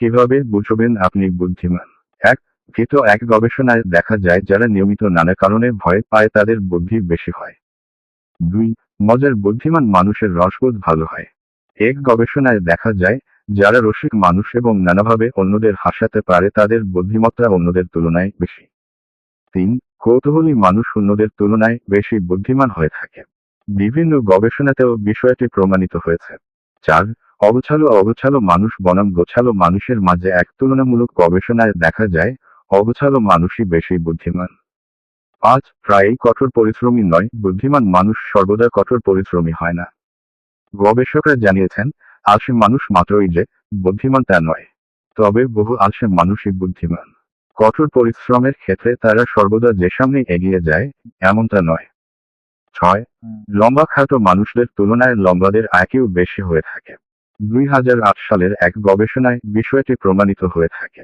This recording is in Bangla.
কীভাবে বুঝবেন আপনি বুদ্ধিমান? এক কৃত এক গবেষণায় দেখা যায় যারা নিয়মিত নানা কারণে ভয় পায় তাদের বুদ্ধি বেশি হয়। দুই, মজার বুদ্ধিমান মানুষের রসবোধ ভালো হয়। এক গবেষণায় দেখা যায় যারা রসিক মানুষ এবং নানাভাবে অন্যদের হাসাতে পারে তাদের বুদ্ধিমত্তা অন্যদের তুলনায় বেশি। তিন, কৌতূহলী মানুষ অন্যদের তুলনায় বেশি বুদ্ধিমান হয়ে থাকে। বিভিন্ন গবেষণাতেও বিষয়টি প্রমাণিত হয়েছে। চার অগোছালো অগোছালো মানুষ বনাম গোছালো মানুষের মাঝে এক তুলনামূলক গবেষণায় দেখা যায়, অগোছালো মানুষই বেশি বুদ্ধিমান। পাঁচ প্রায়ই কঠোর পরিশ্রমী নয়, বুদ্ধিমান মানুষ সর্বদা কঠোর পরিশ্রমী হয় না। গবেষকরা জানিয়েছেন, আলসে মানুষ মাত্রই যে, বুদ্ধিমান তা নয়। তবে বহু আলসে মানুষই বুদ্ধিমান। কঠোর পরিশ্রমের ক্ষেত্রে তারা সর্বদা যে সামনে এগিয়ে যায় এমনটা নয়। ছয়, লম্বা খাটো মানুষদের তুলনায় লম্বাদের আয়কেও বেশি হয়ে থাকে। দুই হাজার আট সালের এক গবেষণায় বিষয়টি প্রমাণিত হয়ে থাকে।